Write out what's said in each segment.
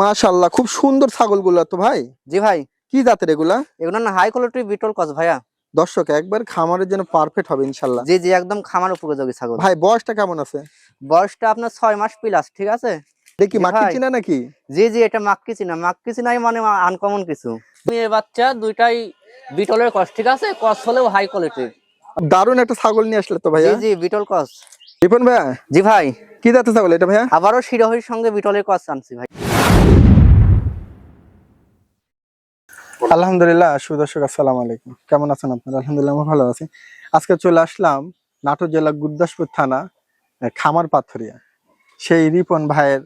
মাশাল্লাহ খুব সুন্দর ছাগলগুলো তো ভাই। জি ভাই। কি জাতের এগুলা? এগুলো না হাই কোয়ালিটি বিটল কস ভাইয়া। দর্শক একবার খামারের জন্য পারফেক্ট হবে ইনশাল্লাহ জি জি একদম খামার উপযোগী ছাগল। ভাই বয়সটা কেমন আছে? বয়সটা আপনার ছয় মাস প্লাস ঠিক আছে? দেখি জি ভাই। চিনা নাকি? জি জি এটা মাক্কি না মাক্কি চিনাই মানে আনকমন কিছু। মেয়ে বাচ্চা দুইটাই বিটলের কস ঠিক আছে? কস হলেও হাই কোয়ালিটির দারুণ একটা ছাগল নিয়ে আসলে তো জি ভাইয়া জি বিটল কস। রিপন ভাইয়া? জি ভাই। কি জাতের ছাগল এটা ভাইয়া? আবারও শিরোহির সঙ্গে বিটলের কস আনছি ভাই। আলহামদুলিল্লাহ সুদর্শক আসসালাম আলাইকুম। কেমন আছেন আপনারা? আলহামদুলিল্লাহ আমি ভালো আছি। আজকে চলে আসলাম নাটোর জেলা গুরদাসপুর থানা খামার পাথরিয়া। সেই রিপন ভাইয়ের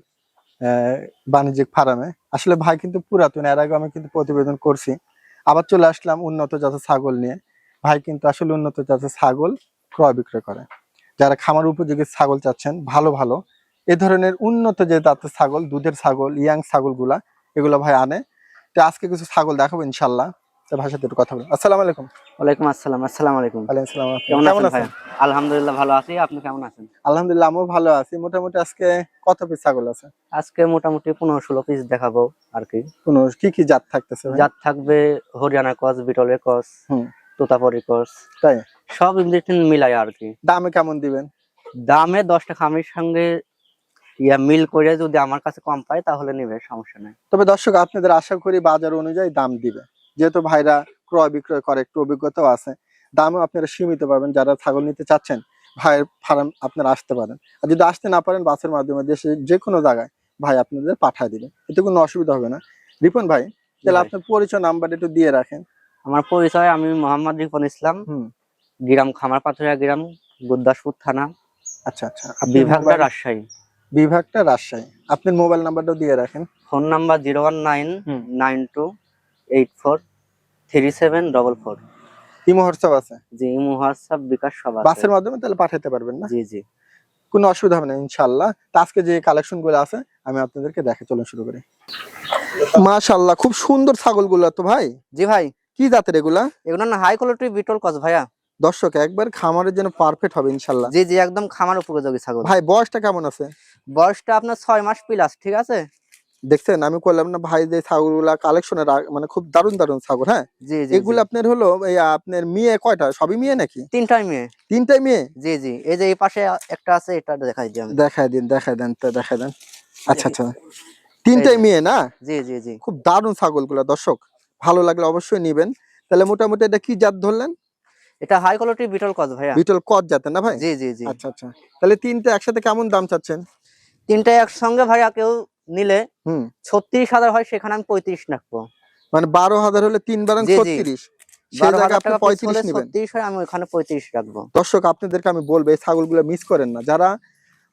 বাণিজ্যিক ফার্মে। আসলে ভাই কিন্তু পুরাতন এর আগে আমি কিন্তু প্রতিবেদন করছি। আবার চলে আসলাম উন্নত জাতের ছাগল নিয়ে। ভাই কিন্তু আসলে উন্নত জাতের ছাগল ক্রয় বিক্রয় করে। যারা খামার উপযোগী ছাগল চাচ্ছেন ভালো ভালো। এ ধরনের উন্নত যে জাতের ছাগল দুধের ছাগল ইয়াং ছাগলগুলা এগুলো ভাই আনে। তো আজকে কিছু ছাগল দেখাবো ইনশাল্লাহ তো ভাইয়ের একটু কথা আসসালামু আলাইকুম। ওয়ালাইকুম আসসালাম আসসালামু আলাইকুম। আসসালাম। কেমন আছেন আলহামদুলিল্লাহ ভালো আছি। আপনি কেমন আছেন? আলহামদুলিল্লাহ আমিও ভালো আছি। মোটামুটি আজকে কত পিস ছাগল আছে? আজকে মোটামুটি পনেরো ষোলো পিস দেখাবো আর কি। কোন কি কি জাত থাকতেছে? যার থাকবে হরিয়ানা কস বিটলের কস হুম। তোতাপরি কস। তাই? সব ইঞ্জেকশন মিলাই আর কি দামে কেমন দিবেন? দামে দশটা খামির সঙ্গে ইয়া মিল করে যদি আমার কাছে কম পায় তাহলে নেবে সমস্যা নেই। তবে দর্শক আপনাদের আশা করি বাজার অনুযায়ী দাম দিবে। যেহেতু ভাইরা ক্রয় বিক্রয় করে একটু অভিজ্ঞতাও আছে। দামও আপনারা সীমিত পাবেন যারা ছাগল নিতে চাচ্ছেন ভাইয়ের ফার্ম আপনারা আসতে পারেন। আর যদি আসতে না পারেন বাসের মাধ্যমে দেশে যে কোনো জায়গায় ভাই আপনাদের পাঠিয়ে দিবে এতে কোনো অসুবিধা হবে না। রিপন ভাই তাহলে আপনার পরিচয় নাম্বার একটু দিয়ে রাখেন। আমার পরিচয় আমি মোহাম্মদ রিপন ইসলাম। হুম। গ্রাম খামার পাথরিয়া গ্রাম গুরদাসপুর থানা আচ্ছা আচ্ছা। বিভাগটা রাজশাহী। বিভাগটা রাজশাহী। আপনার মোবাইল নাম্বারটাও দিয়ে রাখেন। Phone number zero one nine nine two eight four three seven double four. Imo WhatsApp আছে? জি ইমো হোয়াটসঅ্যাপ বিকাশ সব আছে। বাসের মাধ্যমে তাহলে পাঠাতে পারবেন না? জি জি। কোনো অসুবিধা হবে না ইনশাল্লাহ তা আজকে যে কালেকশনগুলো আছে আমি আপনাদেরকে দেখে চলুন শুরু করি। মাশাল্লাহ খুব সুন্দর ছাগলগুলো তো ভাই। জি ভাই। কি জাতের এগুলা? এগুলো না হাই কোয়ালিটির বিটল কস ভাইয়া। দর্শক একবার খামারের জন্য পারফেক্ট হবে ইনশাল্লাহ। জি জি একদম খামার উপযোগী ছাগল। ভাই বয়সটা কেমন আছে? বয়সটা আপনার ছয় মাস প্লাস ঠিক আছে? দেখছেন আমি করলাম না ভাই যে ছাগলগুলা কালেকশনের মানে খুব দারুণ দারুণ ছাগল হ্যাঁ? জি জি এগুলো আপনার হলো এই আপনার মেয়ে কয়টা? সবই মেয়ে নাকি? তিনটাই মেয়ে। তিনটাই মেয়ে? জি জি এই যে এই পাশে একটা আছে এটা দেখাই দিই দেখাই দিন দেখাই দেন তো দেখাই দেন। আচ্ছা আচ্ছা। তিনটাই মেয়ে না? জি জি জি। খুব দারুণ ছাগলগুলা দর্শক। ভালো লাগলে অবশ্যই নিবেন। তাহলে মোটামুটি এটা কি জাত ধরলেন? এটা হাই কোয়ালিটির বিটল কস ভাইয়া। বিটল কট জাতের না ভাই? জি জি জি। আচ্ছা আচ্ছা। তাহলে তিনটে একসাথে কেমন দাম চাচ্ছেন? তিনটা একসঙ্গে ভাইয়া কেউ নিলে হুম। ছত্রিশ হাজার হয় সেখানে আমি পঁয়ত্রিশ রাখব মানে বারো হাজার হলে তিন বারাং জি, জি। ছত্রিশ। সেই বারো জায়গায় হাজার আপনি টাকা piece পঁয়ত্রিশ হলে নেবেন। ছত্রিশ হয় আমি ওখানে পঁয়ত্রিশ রাখব। দর্শক আপনাদেরকে আমি বলব এই ছাগলগুলো মিস করেন না। যারা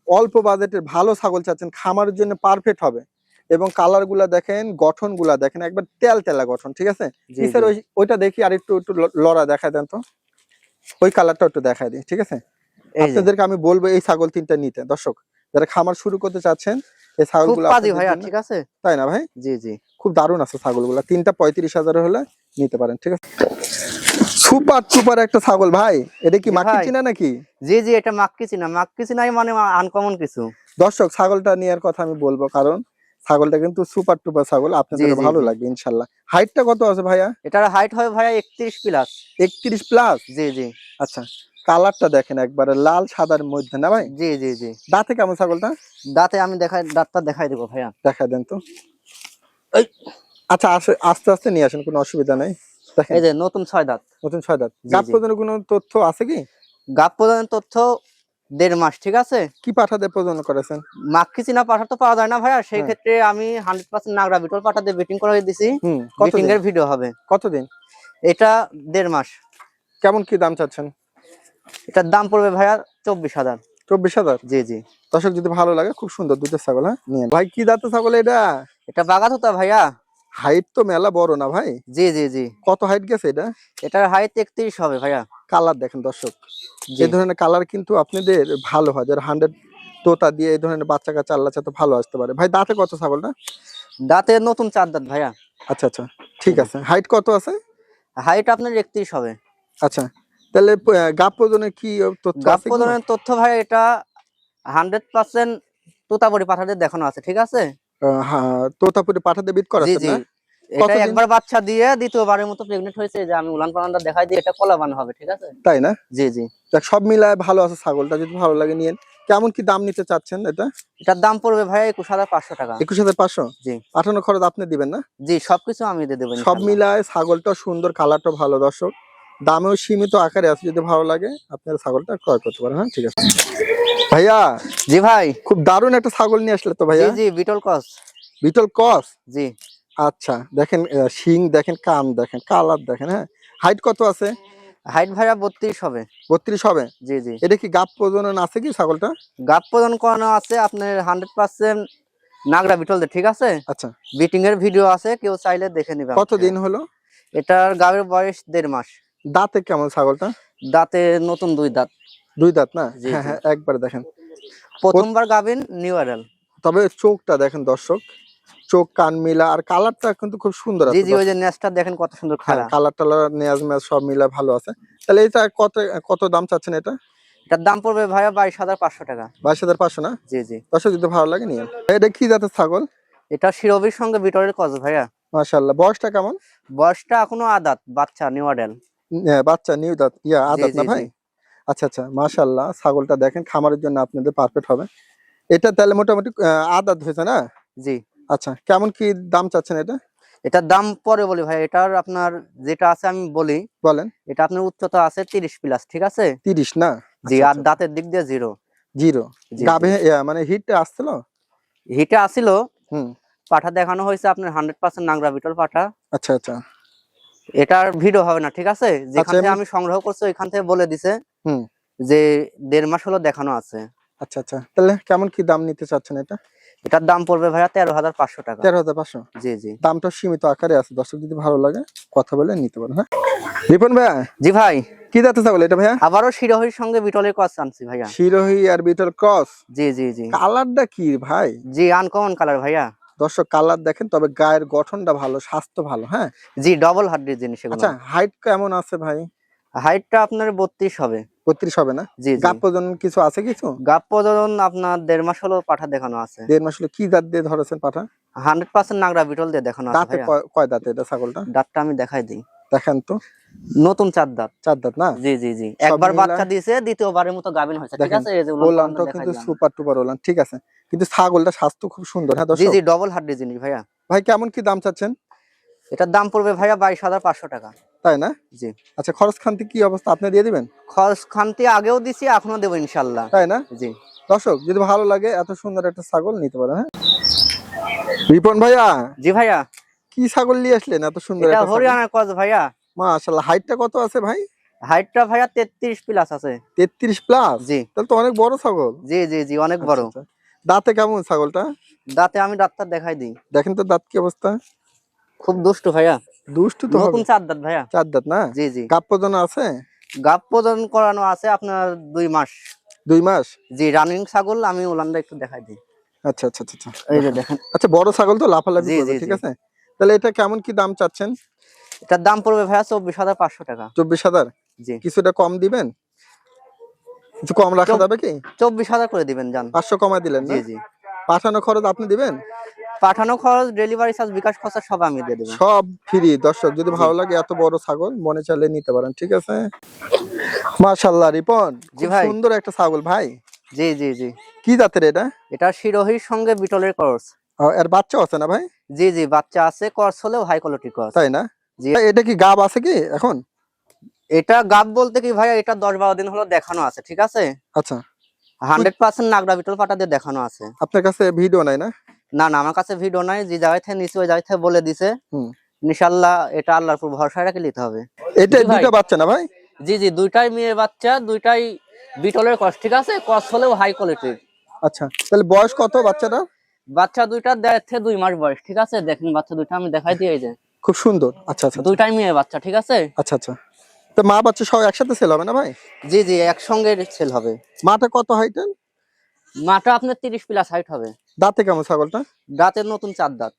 অল্প বাজেটের ভালো ছাগল চাচ্ছেন খামারের জন্য পারফেক্ট হবে। এবং কালারগুলা দেখেন গঠনগুলা দেখেন একবার তেল তেলা গঠন ঠিক আছে? ওইটা দেখি আর একটু লড়া দেখায় দেন তো। ওই কালারটা একটু দেখায় দিই ঠিক আছে? আপনাদেরকে আমি বলব এই ছাগল তিনটা নিতে। দর্শক যারা খামার শুরু করতে চাচ্ছেন এই ছাগলগুলো ঠিক আছে? তাই না ভাই? জি জি। খুব দারুণ আছে ছাগলগুলো। তিনটা পঁয়ত্রিশ হাজার হলে নিতে পারেন ঠিক আছে? সুপার সুপার একটা ছাগল ভাই। এটা কি ভাই। চিনা নাকি? জি জি এটা মাক্কি চিনা। মাক্কি চিনাই মানে আনকমন কিছু। দর্শক ছাগলটা নেওয়ার কথা আমি বলব কারণ ছাগলটা কিন্তু সুপার টুপার ছাগল আপনাদের ভালো লাগবে ইনশাল্লাহ। হাইটটা কত আছে ভাইয়া? এটার হাইট হবে ভাইয়া একত্রিশ প্লাস একত্রিশ প্লাস জি জি। আচ্ছা কালারটা দেখেন একবারে লাল সাদার মধ্যে না ভাই? জি জি জি। দাঁতে কেমন ছাগলটা? দাঁতে আমি দেখাই দাঁতটা দেখাই দেবো ভাইয়া। দেখা দেন তো। এই, আচ্ছা আসে আস্তে আস্তে নিয়ে আসেন কোনো অসুবিধা নেই। দেখেন। এই যে নতুন ছয় দাঁত। নতুন ছয় দাঁত। গাছ জি। কোনো তথ্য আছে কি? গাপ প্রদানের তথ্য দেড় মাস ঠিক আছে? কি পাঠাতে প্রজন করেছেন? মাক্কি চিনা পাঠা তো পাওয়া যায় না ভাইয়া সেই হ্যাঁ। ক্ষেত্রে আমি হান্ড্রেড পার্সেন্ট নাগরা বিটল পাঠাতে বেটিং করে দিছি। বেটিং এর ভিডিও হবে। কতদিন? এটা দেড় মাস। কেমন কি দাম চাচ্ছেন? এটার দাম পড়বে ভাইয়া চব্বিশ হাজার। চব্বিশ হাজার? জি জি। দর্শক যদি ভালো লাগে খুব সুন্দর দুটো ছাগল হ্যাঁ? ভাই কি দাঁতে ছাগল এটা? এটা বাগাত হতো ভাইয়া। হাইট তো মেলা বড় না ভাই? জি জি জি। কত হাইট গেছে এটা? এটার হাইট একত্রিশ হবে ভাইয়া। কালার দেখেন দর্শক। এই ধরনের কালার কিন্তু আপনাদের ভালো হয়। যারা হান্ড্রেড তোতা দিয়ে এই ধরনের বাচ্চা কাচ্চা আল্লাহ চাতে ভালো আসতে পারে। ভাই দাঁতে কত ছাগলটা দাঁতে নতুন চার দাঁত ভাইয়া। আচ্ছা আচ্ছা। ঠিক আছে। হাইট কত আছে? হাইট আপনার একত্রিশ হবে। আচ্ছা। তাহলে গাপ প্রজনের কি তথ্য গাপ আছে তথ্য ভাই এটা হান্ড্রেড পার্সেন্ট তোতা তোতাবড়ি পাঠাতে দেখানো আছে। ঠিক আছে? তোতাপুরি পাঠাতে বিট জি না? এটা একবার বাচ্চা দিয়ে দ্বিতীয়বারের মতো প্রেগনেন্ট হয়েছে যে আমি উলান পালানটা দেখাই এটা কলাবান হবে ঠিক আছে? তাই না? জি জি। সব মিলায় ভালো আছে ছাগলটা যদি ভালো লাগে নিয়েন। কেমন কি দাম নিতে চাচ্ছেন এটা? এটার দাম পড়বে ভাই একুশ হাজার পাঁচশো টাকা। একুশ হাজার পাঁচশো? জি। পাঠানো খরচ আপনি দিবেন না? জি সবকিছু আমি দিয়ে দেবো সব মিলায় ছাগলটা সুন্দর কালারটা ভালো দর্শক। দামেও সীমিত আকারে আছে যদি ভালো লাগে আপনার ছাগলটা ক্রয় করতে পারেন হ্যাঁ ঠিক আছে। ভাইয়া জি ভাই। খুব দারুণ একটা ছাগল নিয়ে আসলে তো ভাইয়া। জি বিটল কস। বিটল কস? জি। আচ্ছা দেখেন শিং দেখেন কান দেখেন কালার দেখেন হ্যাঁ? হাইট কত আছে? হাইট ভাইয়া বত্রিশ হবে। বত্রিশ হবে? জি জি। এটা কি গাপ প্রজনন আছে কি ছাগলটা? গাপ প্রদান করানো আছে আপনার হান্ড্রেড পার্সেন্ট নাগরা বিটলদের ঠিক আছে? আচ্ছা। বিটিং এর ভিডিও আছে কেউ চাইলে দেখে নিবে কত দিন হলো? এটার গাবের বয়স দেড় মাস। দাঁতে কেমন ছাগলটা? দাঁতে নতুন দুই দাঁত। দুই দাঁত না? হ্যাঁ হ্যাঁ একবার দেখেন। প্রথমবার গাবিন নিউ অ্যাডাল তবে চোখটা দেখেন দর্শক চোখ কান মিলা আর কালারটা কিন্তু খুব সুন্দর আছে জি ওই যে নেসটা দেখেন কত সুন্দর হ্যাঁ কালার টালার নেয়াজ মেয়াজ সব মিলা ভালো আছে। তাহলে এটা কত কত দাম চাচ্ছেন এটা? এটার দাম পড়বে ভাইয়া বাইশ হাজার পাঁচশো টাকা। বাইশ হাজার পাঁচশো না? জি জি। দর্শক যদি ভালো লাগে নিয়ে এটা কি জাতের ছাগল? এটা শিরবির সঙ্গে বিটরের কজ ভাইয়া। মাশাল্লাহ বয়সটা কেমন? বয়সটা এখনও আদাত বাচ্চা নিউ অ্যাডাল আহ, বাচ্চা নিউ দাঁত ইয়া আদাত না ভাই। আচ্ছা আচ্ছা মাশাল্লাহ ছাগলটা দেখেন খামারের জন্য আপনাদের পারফেক্ট হবে। এটা তাহলে মোটামুটি আদাত হয়েছে না? জি। আচ্ছা কেমন কি দাম চাচ্ছেন এটা? এটার দাম পরে বলি ভাই এটার আপনার যেটা আছে আমি বলি বলেন। এটা আপনার উচ্চতা আছে তিরিশ প্লাস ঠিক আছে? তিরিশ না? জি আচ্ছা, আর আচ্ছা। দাঁতের দিক দিয়ে জিরো জিরো মানে হিট আসছিল? হিটে আসিল হুম। পাঠা দেখানো হয়েছে আপনার হান্ড্রেড পার্সেন্ট নাংরা বিটল পাঠা। আচ্ছা আচ্ছা। এটার ভিডিও হবে না ঠিক আছে? যেখান থেকে আমি সংগ্রহ করছি ওইখান থেকে বলে দিছে। হুম। যে দেড় মাস হলো দেখানো আছে। আচ্ছা আচ্ছা। তাহলে কেমন কি দাম নিতে চাচ্ছেন এটা? এটার দাম পড়বে ভাইয়া তেরো হাজার পাঁচশো টাকা। তেরো হাজার পাঁচশো? জি জি। দামটা সীমিত আকারে আছে। দর্শক যদি ভালো লাগে কথা বলে নিতে পারেন হ্যাঁ? রিপন ভাইয়া? জি ভাই। কি যাতে ছাগল এটা ভাইয়া? আবারও শিরোহির সঙ্গে বিটলের কস আনছি ভাইয়া। শিরোহি আর বিটল ক্রস? জি জি জি। কালারটা কি ভাই? জি আনকমন কালার ভাইয়া। দর্শক কালার দেখেন তবে গায়ের গঠনটা ভালো স্বাস্থ্য ভালো হ্যাঁ? জি ডবল হাড্ডির জিনিস আচ্ছা হাইট কেমন আছে ভাই? হাইটটা আপনার বত্রিশ হবে। বত্রিশ হবে না? জি প্রজনন কিছু আছে কিছু? গাপ প্রজনন আপনার দেড় মাস হলো পাঠা দেখানো আছে। দেড় মাস হলো কি দাঁত দিয়ে ধরেছেন পাঠা? হান্ড্রেড পার্সেন্ট নাগরা বিটল দিয়ে দেখানো আছে কয়- দাঁতে এটা ছাগলটা? দাঁতটা আমি দেখাই দিই। দেখেন তো। নতুন চার দাঁত। চার দাঁত না? জি জি জি। একবার বাচ্চা দিয়েছে দ্বিতীয়বারের মতো গাবিন হয়েছে। ঠিক আছে? এই যে কিন্তু সুপার টুপার ওলান ঠিক আছে। কিন্তু ছাগলটা স্বাস্থ্য খুব সুন্দর হ্যাঁ জি জি ডবল হাড্ডি জিনিস ভাইয়া। ভাই কেমন কি দাম চাচ্ছেন? এটার দাম পড়বে ভাইয়া বাইশ হাজার পাঁচশো টাকা। তাই না? জি। আচ্ছা খরচ খান্তি কি অবস্থা? আপনি দিয়ে দিবেন? খরচ খান্তি আগেও দিছি এখনও দেবো ইনশাল্লাহ। তাই না? জি। দর্শক যদি ভালো লাগে এত সুন্দর একটা ছাগল নিতে পারেন হ্যাঁ? রিপন ভাইয়া জি ভাইয়া। কি ছাগল নিয়ে আসলেন এত সুন্দর এটা হরিয়ানার কজ ভাইয়া। মাশাআল্লাহ হাইটটা কত আছে ভাই? হাইটটা ভাইয়া তেত্রিশ প্লাস আছে। 33 প্লাস? জি। তাহলে তো অনেক বড় ছাগল। জি জি জি অনেক বড়। আচ্ছা, আচ্ছা। দাঁতে কেমন ছাগলটা? দাঁতে আমি ডাক্তার দেখাই দিই। দেখেন তো দাঁত কি অবস্থা? খুব দুষ্টু ভাইয়া। দুষ্টু তো নতুন চার দাঁত ভাইয়া। চার দাঁত না? জি জি। গাপ প্রজন আছে? গাপ প্রদান করানো আছে আপনার দুই মাস। দুই মাস? জি রানিং ছাগল আমি উলানটা একটু দেখাই দিই। আচ্ছা আচ্ছা আচ্ছা, আচ্ছা। এই যে দেখেন। আচ্ছা বড় ছাগল তো লাফালাফি করবে ঠিক আছে? তাহলে এটা কেমন কি দাম চাচ্ছেন? এটার দাম পড়বে ভাইয়া চব্বিশ হাজার পাঁচশো টাকা। চব্বিশ হাজার? জি। কিছুটা কম দিবেন? কিছু কম রাখা যাবে কি? চব্বিশ হাজার করে দিবেন যান পাঁচশো কমায় দিলেন না? জি জি। পাঠানো খরচ আপনি দিবেন? পাঠানো খরচ ডেলিভারি চার্জ বিকাশ খরচ সব আমি দিয়ে দেবো। সব ফ্রি দর্শক যদি ভালো লাগে এত বড় ছাগল মনে চাইলে নিতে পারেন ঠিক আছে? মাশাল্লাহ রিপন জি ভাই। সুন্দর একটা ছাগল ভাই। জি জি জি। কি জাতের এটা? এটা শিরোহির সঙ্গে বিটলের করস এর বাচ্চা আছে না ভাই? জি জি বাচ্চা আছে করস হলেও হাই কোয়ালিটি করস তাই না? জি। এটা কি গাব আছে কি এখন? এটা গাব বলতে কি ভাইয়া এটা দশ বারো দিন হলো দেখানো আছে ঠিক আছে? আচ্ছা। হান্ড্রেড পার্সেন্ট নাগরা বিটল পাটা দিয়ে দেখানো আছে। আপনার কাছে ভিডিও নাই না? না না আমার কাছে ভিডিও নাই যে জায়গায় থেকে নিচে ওই জায়গায় থেকে বলে দিছে। ইনশাল্লাহ এটা আল্লাহর উপর ভরসা রেখে নিতে হবে। এটা। দুইটা বাচ্চা না ভাই? জি জি দুইটাই মেয়ে বাচ্চা দুইটাই বিটলের কস ঠিক আছে? কস হলেও হাই কোয়ালিটির আচ্ছা তাহলে বয়স কত বাচ্চাটা? বাচ্চা দুইটা থেকে দুই মাস বয়স ঠিক আছে? দেখেন বাচ্চা দুইটা আমি দেখাই দিয়ে এই যে। খুব সুন্দর। আচ্ছা আচ্ছা। দুইটাই মেয়ে বাচ্চা ঠিক আছে? আচ্ছা আচ্ছা। তো মা বাচ্চা সব একসাথে সেল হবে না ভাই? জি জি একসঙ্গে সেল হবে। মাটা কত হাইটেন মাটা আপনার তিরিশ প্লাস হাইট হবে। দাঁতে কেমন ছাগলটা? দাঁতের নতুন চার দাঁত।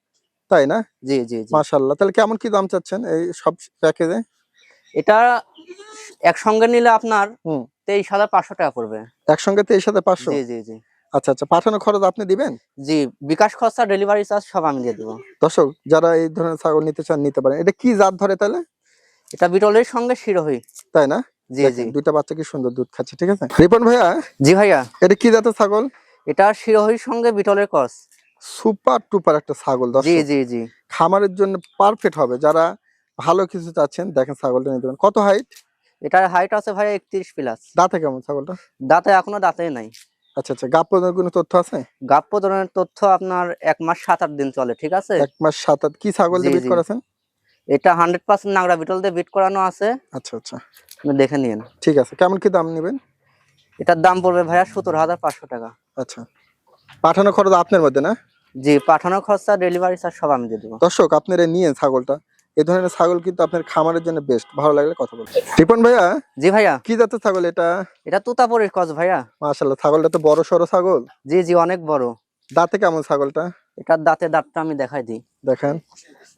তাই না? জি জি মাশাল্লাহ তাহলে কেমন কি দাম চাচ্ছেন এই সব প্যাকেজে? এটা একসঙ্গে নিলে আপনার তেইশ হাজার পাঁচশো টাকা পড়বে। একসঙ্গে তেইশ হাজার পাঁচশো? জি জি জি। আচ্ছা আচ্ছা। পাঠানো খরচ আপনি দিবেন? জি বিকাশ খরচা ডেলিভারি চার্জ সব আমি দিয়ে দেবো। দর্শক যারা এই ধরনের ছাগল নিতে চান নিতে পারেন। এটা কি জাত ধরে তাহলে? এটা বিটলের সঙ্গে শিরোহী। তাই না? জি জি। দুইটা বাচ্চা কি সুন্দর দুধ খাচ্ছে ঠিক আছে? রিপন ভাইয়া জি ভাইয়া। এটা কি জাতের ছাগল? এটা শিরোহীর সঙ্গে বিটলের ক্রস সুপার টুপার একটা ছাগল জি জি জি। খামারের জন্য পারফেক্ট হবে। যারা ভালো কিছু চাচ্ছেন দেখেন ছাগলটা নিতে পারেন কত হাইট এটার হাইট আছে ভাইয়া একত্রিশ প্লাস দাঁতে কেমন ছাগলটা? দাঁতে এখনও দাঁতে নাই। আচ্ছা আচ্ছা। গাপ পর্যন্ত কোনো তথ্য আছে? গাপ্প ধরনের তথ্য আপনার এক মাস সাত আট দিন চলে ঠিক আছে? এক মাস সাত আট। কি ছাগল দিয়ে বিট করেছেন? এটা হান্ড্রেড পার্সেন্ট নাগরা বিটল দিয়ে বিট করানো আছে। আচ্ছা আচ্ছা। আপনি দেখে নিন। ঠিক আছে। কেমন কি দাম নেবেন? এটার দাম পড়বে ভাইয়া সতেরো হাজার পাঁচশো টাকা। আচ্ছা। পাঠানো খরচ আপনার মধ্যে না? জি পাঠানো খরচা ডেলিভারি চার্জ সব আমি দিয়ে দেবো। দর্শক আপনারা নিয়ে ছাগলটা। এই ধরনের ছাগল কিন্তু আপনার খামারের জন্য বেস্ট ভালো লাগলে কথা বলবেন রিপন ভাইয়া জি ভাইয়া। কি জাতের ছাগল এটা? এটা তুতাপুরের কস ভাইয়া। মাশাল্লাহ ছাগলটা তো বড় সরো ছাগল। জি জি অনেক বড়। দাঁতে কেমন ছাগলটা? এটার দাঁতে দাঁতটা আমি দেখাই দিই। দেখেন।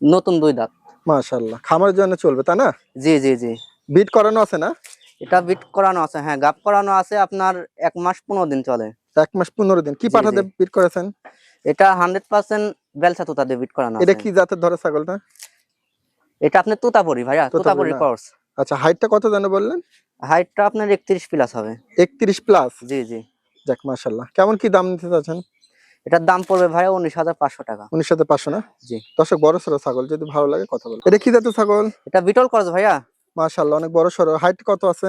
নতুন দুই দাঁত। মাশাল্লাহ খামারের জন্য চলবে তাই না? জি জি জি। বিট করানো আছে না? এটা বিট করানো আছে হ্যাঁ গাপ করানো আছে আপনার এক মাস পনেরো দিন চলে। এক মাস পনেরো দিন। কি পাঠাতে বিট করেছেন? এটা হান্ড্রেড পার্সেন্ট বেলসা তুতা দিয়ে বিট করানো এটা কি জাতের ধরে ছাগলটা? এটা আপনি তুতাপুরি ভাইয়া তুতাপুরি? কোর্স আচ্ছা হাইটটা কত জানো বললেন? হাইটটা আপনার একত্রিশ প্লাস হবে। একত্রিশ প্লাস জি জি। যাক মাশাল্লাহ কেমন কি দাম নিতে চাচ্ছেন? এটার দাম পড়বে ভাইয়া উনিশ হাজার পাঁচশো টাকা। উনিশ সাথে পাঁচশো না? জি। দর্শক বড় সড়ো ছাগল যদি ভালো লাগে কথা বল এটা কি জাতের ছাগল? এটা বিটল ক্রস ভাইয়া। মাশাল্লাহ অনেক বড় সড়ো। হাইট কত আছে?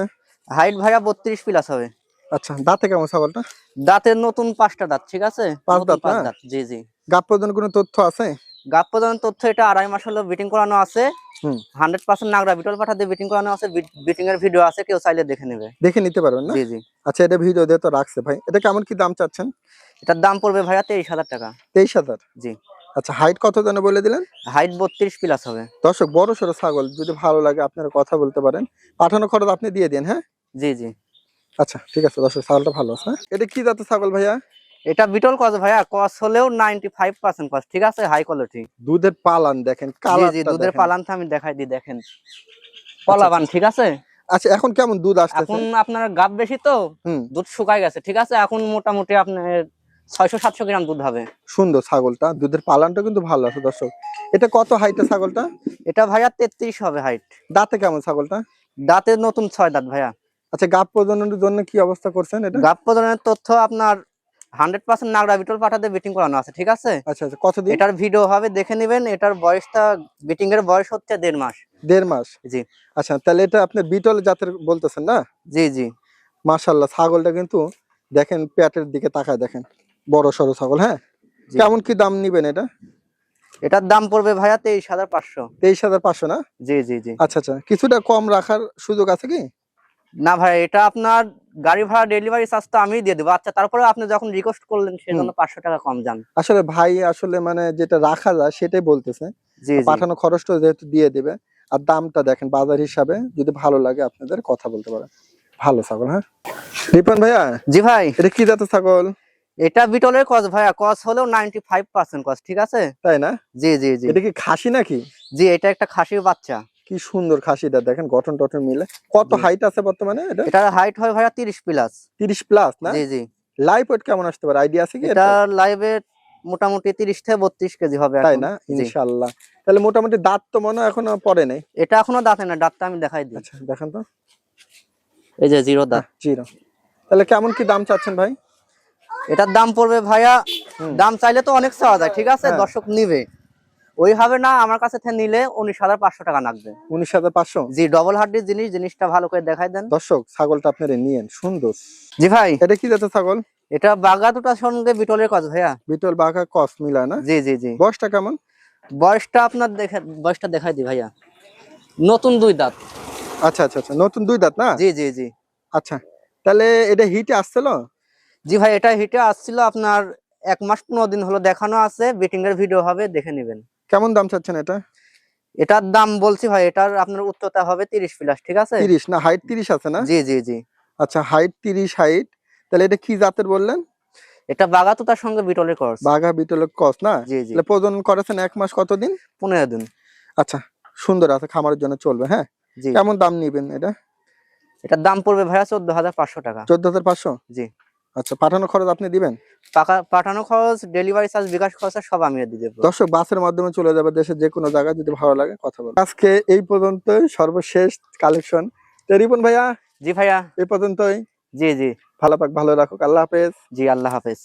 হাইট ভাইয়া বত্রিশ প্লাস হবে। আচ্ছা দাঁতে কেমন ছাগলটা? দাঁতের নতুন পাঁচটা দাঁত ঠিক আছে? পাঁচ দাঁত দাঁত জি জি। গাপ পর্যন্ত কোনো তথ্য আছে? গাপ তথ্য এটা আড়াই মাস হলো বিটিং করানো আছে। হুম। হান্ড্রেড পার্সেন্ট নাগরা বিটল পাঠাতে বিটিং করানো আছে বিটিং এর ভিডিও আছে কেউ চাইলে দেখে নেবে। দেখে নিতে পারবেন না? জি জি। আচ্ছা এটা ভিডিও দিয়ে তো রাখছে ভাই। এটা কেমন কি দাম চাচ্ছেন? এটার দাম পড়বে ভাইয়া তেইশ হাজার টাকা। তেইশ হাজার? জি। আচ্ছা হাইট কত জানো বলে দিলেন? হাইট বত্রিশ প্লাস হবে। দর্শক বড় সড়ো ছাগল যদি ভালো লাগে আপনারা কথা বলতে পারেন। পাঠানো খরচ আপনি দিয়ে দিন হ্যাঁ? জি জি। আচ্ছা ঠিক আছে দর্শক ছাগলটা ভালো আছে হ্যাঁ? এটা কি জাতের ছাগল ভাইয়া? এটা বিটল কস ভাইয়া কস হলেও নাইনটি ফাইভ পার্সেন্ট কস ঠিক আছে? হাই কোয়ালিটি দুধের পালান দেখেন জি জি দুধের। পালানটা আমি দেখাই দিই দেখেন। পলাবান ঠিক আছে? আচ্ছা এখন কেমন দুধ আসতেছে? এখন আপনার গাব বেশি তো দুধ শুকায় গেছে ঠিক আছে? এখন মোটামুটি আপনার ছয়শো সাতশো গ্রাম দুধ হবে। সুন্দর ছাগলটা দুধের পালানটা কিন্তু ভালো আছে দর্শক। এটা কত হাইটের ছাগলটা? এটা ভাইয়া তেত্রিশ হবে হাইট দাঁতে কেমন ছাগলটা? দাঁতের নতুন ছয় দাঁত ভাইয়া। আচ্ছা গাপ প্রজননের জন্য কি অবস্থা করছেন এটা? গাব প্রদানের তথ্য আপনার হান্ড্রেড পার্সেন্ট নাগরা বিটল পাঠাতে বিটিং করানো আছে ঠিক আছে? আচ্ছা আচ্ছা কতদিন? এটার ভিডিও হবে দেখে নেবেন এটার বয়সটা বিটিং এর বয়স হচ্ছে দেড় মাস। দেড় মাস? জি। আচ্ছা তাহলে এটা আপনি বিটল জাতের বলতেছেন না? জি জি। মাশাল্লাহ ছাগলটা কিন্তু দেখেন পেটের দিকে তাকায় দেখেন। বড় সড়ো ছাগল হ্যাঁ? কেমন কি দাম নিবেন এটা? এটার দাম পড়বে ভাইয়া তেইশ হাজার পাঁচশো। তেইশ হাজার পাঁচশো না? জি জি জি। আচ্ছা আচ্ছা। কিছুটা কম রাখার সুযোগ আছে কি? না ভাই এটা আপনার গাড়ি ভাড়া ডেলিভারি চার্জ তো আমিই দিয়ে দেবো। আচ্ছা তারপরে আপনি যখন রিকোয়েস্ট করলেন সেজন্য পাঁচশো টাকা কম যান। আসলে ভাই আসলে মানে যেটা রাখা যায় সেটাই বলতেছে। পাঠানো খরচটা যেহেতু দিয়ে দেবে আর দামটা দেখেন বাজার হিসাবে যদি ভালো লাগে আপনাদের কথা বলতে পারেন। ভালো ছাগল হ্যাঁ? রিপন ভাইয়া? জি ভাই। এটা কি জাতের ছাগল? এটা বিটলের কস ভাইয়া কস ফাইভ পার্সেন্ট কস ঠিক আছে? তাই না? জি জি জি। এটা কি খাসি নাকি? জি এটা একটা খাসির বাচ্চা। কি সুন্দর খাসিটা দেখেন গঠন টঠন মিলে। কত হাইট আছে বর্তমানে এটা? এটার হাইট হয় ভাইয়া তিরিশ প্লাস তিরিশ প্লাস না? জি জি। লাইফ ওয়েট কেমন আসতে পারে? আইডিয়া আছে কি এটা? লাইভে মোটামুটি তিরিশ থেকে বত্রিশ কেজি হবে তাই না? জি। ইনশাল্লাহ তাহলে মোটামুটি দাঁত তো মনে হয় এখনও পড়ে নাই। এটা এখনও দাঁতে না দাঁতটা আমি দেখাই দিই। আচ্ছা দেখেন তো। এই যে জিরো দাঁত। জিরো। তাহলে কেমন কি দাম চাচ্ছেন ভাই? এটার দাম পড়বে ভাইয়া দাম চাইলে তো অনেক চাওয়া যায় ঠিক আছে? হ্যাঁ। দর্শক নিবে। ওইভাবে না আমার কাছে থেকে নিলে উনিশ হাজার পাঁচশো টাকা লাগবে। উনিশ হাজার পাঁচশো? জি ডবল হার্ডির জিনিস জিনিসটা ভালো করে দেখাই দেন। দর্শক ছাগলটা আপনারা নিয়েন সুন্দর। জি ভাই। এটা কি জাতের ছাগল? এটা বাগা দুটার সঙ্গে বিটলের কাজ ভাইয়া। বিটল বাঘা কস মিলায় না? জি জি জি। বয়সটা কেমন? বয়সটা আপনার দেখে বয়সটা দেখাই দিই ভাইয়া। নতুন দুই দাঁত। আচ্ছা আচ্ছা আচ্ছা নতুন দুই দাঁত না? জি জি জি। আচ্ছা তাহলে এটা হিটে আসছিল? জি ভাই এটা হিটে আসছিল আপনার এক মাস পনেরো দিন হলো দেখানো আছে বিটিং এর ভিডিও হবে দেখে নেবেন। কেমন দাম চাচ্ছেন এটা? এটার দাম বলছি ভাই এটার আপনার উচ্চতা হবে তিরিশ প্লাস ঠিক আছে? তিরিশ না হাইট তিরিশ আছে না? জি জি জি। আচ্ছা হাইট তিরিশ হাইট তাহলে এটা কি জাতের বললেন? এটা বাগাতো তার সঙ্গে বিটলের কস বাঘা বিটলের কস না? জি জি। প্রজনন করেছেন এক মাস কতদিন পনেরো দিন। আচ্ছা সুন্দর আছে খামারের জন্য চলবে হ্যাঁ? কেমন দাম নিবেন এটা? এটার দাম পড়বে ভাইয়া চোদ্দ হাজার পাঁচশো টাকা। চোদ্দ হাজার পাঁচশো? জি। আচ্ছা পাঠানো খরচ আপনি দিবেন? টাকা পাঠানো খরচ ডেলিভারি চার্জ বিকাশ খরচ সব আমি দিয়ে দেবো। দর্শক বাসের মাধ্যমে চলে যাবে দেশের যে কোনো জায়গায় যদি ভালো লাগে কথা বলব আজকে এই পর্যন্ত সর্বশেষ কালেকশন রিপন ভাইয়া জি ভাইয়া। এই পর্যন্তই। জি জি। ভালো পাক ভালো রাখুক। আল্লাহ হাফেজ। জি আল্লাহ হাফেজ।